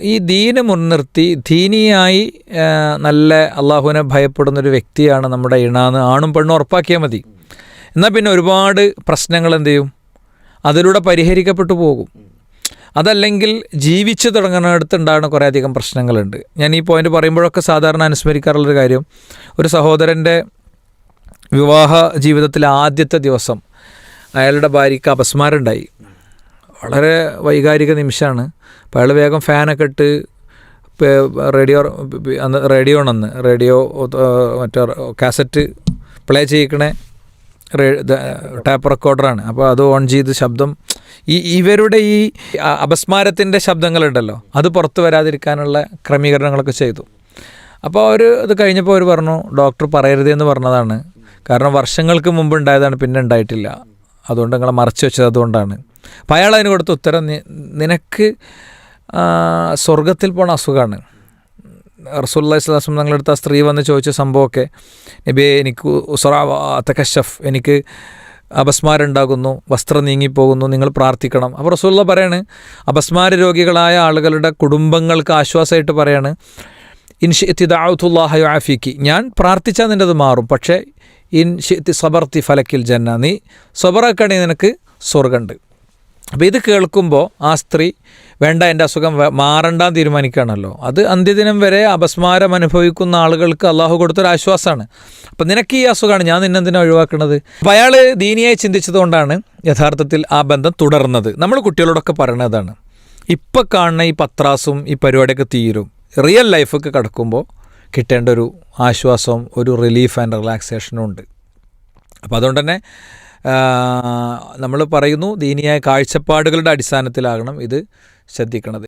ഈ ദീന് മുൻനിർത്തി ദീനിയായി നല്ല അള്ളാഹുവിനെ ഭയപ്പെടുന്ന ഒരു വ്യക്തിയാണ് നമ്മുടെ ഇണാന്ന് ആണും പെണ്ണും ഉറപ്പാക്കിയാൽ മതി. എന്നാൽ പിന്നെ ഒരുപാട് പ്രശ്നങ്ങൾ എന്ത് ചെയ്യും? അതിലൂടെ പരിഹരിക്കപ്പെട്ടു പോകും. അതല്ലെങ്കിൽ ജീവിച്ചു തുടങ്ങുന്നിടത്തുണ്ടാകുന്ന കുറേ അധികം പ്രശ്നങ്ങളുണ്ട്. ഞാൻ ഈ പോയിന്റ് പറയുമ്പോഴൊക്കെ സാധാരണ അനുസ്മരിക്കാറുള്ളൊരു കാര്യം ഒരു സഹോദരന്റെ വിവാഹ ജീവിതത്തിലെ ആദ്യത്തെ ദിവസം അയാളുടെ ഭാര്യയ്ക്ക് അപസ്മാരമുണ്ടായി. വളരെ വൈകാരിക നിമിഷമാണ്. അപ്പോൾ അയാൾ വേഗം ഫാനൊക്കെ ഇട്ട് റേഡിയോ അന്ന് റേഡിയോ ആണെന്ന് റേഡിയോ മറ്റേ കാസറ്റ് പ്ലേ ചെയ്യിക്കണേ ടാപ്പ് റെക്കോർഡറാണ്. അപ്പോൾ അത് ഓൺ ചെയ്ത് ശബ്ദം ഈ ഇവരുടെ ഈ അപസ്മാരത്തിന്റെ ശബ്ദങ്ങളുണ്ടല്ലോ അത് പുറത്തു വരാതിരിക്കാനുള്ള ക്രമീകരണങ്ങളൊക്കെ ചെയ്തു. അപ്പോൾ അവർ ഇത് കഴിഞ്ഞപ്പോൾ അവർ പറഞ്ഞു ഡോക്ടർ പറയരുതെന്ന് പറഞ്ഞതാണ്. കാരണം വർഷങ്ങൾക്ക് മുമ്പ് ഉണ്ടായതാണ് പിന്നെ ഉണ്ടായിട്ടില്ല. അതുകൊണ്ട് നിങ്ങളെ മറച്ചു വെച്ചത് അതുകൊണ്ടാണ്. അപ്പോൾ അയാൾ അതിന് കൊടുത്ത ഉത്തരം "നി- നിനക്ക് സ്വർഗത്തിൽ പോണ അസുഖമാണ് റസൂല്ലാ സ്വലാസ്ലം തങ്ങളെടുത്ത ആ സ്ത്രീ വന്ന് ചോദിച്ച സംഭവമൊക്കെ നബിയെ എനിക്ക് ഉസറാത്തക്കശഫ് എനിക്ക് അപസ്മാരം ഉണ്ടാകുന്നു വസ്ത്രം നീങ്ങിപ്പോകുന്നു നിങ്ങൾ പ്രാർത്ഥിക്കണം. അപ്പോൾ റസൂല്ല പറയാണ് അപസ്മാര രോഗികളായ ആളുകളുടെ കുടുംബങ്ങൾക്ക് ആശ്വാസമായിട്ട് പറയാണ് ഇൻഷിത്തി ദാവുത്തുല്ലാഹു ആഫിക്ക് ഞാൻ പ്രാർത്ഥിച്ചാൽ നിന്റെ അത് മാറും പക്ഷേ ഇൻ ഷിത്തി സബർത്തി ഫലക്കിൽ ജന്ന നീ സബറാക്കണി നിനക്ക് സ്വർഗമുണ്ട് അപ്പോൾ ഇത് കേൾക്കുമ്പോൾ ആ സ്ത്രീ വേണ്ട എന്റെ അസുഖം മാറണ്ടാൻ തീരുമാനിക്കുകയാണല്ലോ. അത് അന്ത്യദിനം വരെ അപസ്മാരം അനുഭവിക്കുന്ന ആളുകൾക്ക് അള്ളാഹു കൊടുത്തൊരു ആശ്വാസമാണ്. അപ്പം നിനക്ക് ഈ അസുഖമാണ് ഞാൻ നിന്നെന്തിനാ ഒഴിവാക്കുന്നത് അപ്പം അയാൾ ദീനിയായി ചിന്തിച്ചതുകൊണ്ടാണ് യഥാർത്ഥത്തിൽ ആ ബന്ധം തുടർന്നത്. നമ്മൾ കുട്ടികളോടൊക്കെ പറയണതാണ്. ഇപ്പം കാണുന്ന ഈ പത്രാസും ഈ പരിപാടിയൊക്കെ തീരും. റിയൽ ലൈഫൊക്കെ കിടക്കുമ്പോൾ കിട്ടേണ്ട ഒരു ആശ്വാസവും ഒരു റിലീഫ് ആൻഡ് റിലാക്സേഷനും ഉണ്ട്. അപ്പോൾ അതുകൊണ്ട് തന്നെ നമ്മൾ പറയുന്നു ദീനിയായ കാഴ്ചപ്പാടുകളുടെ അടിസ്ഥാനത്തിലാകണം ഇത് ശ്രദ്ധിക്കണത്.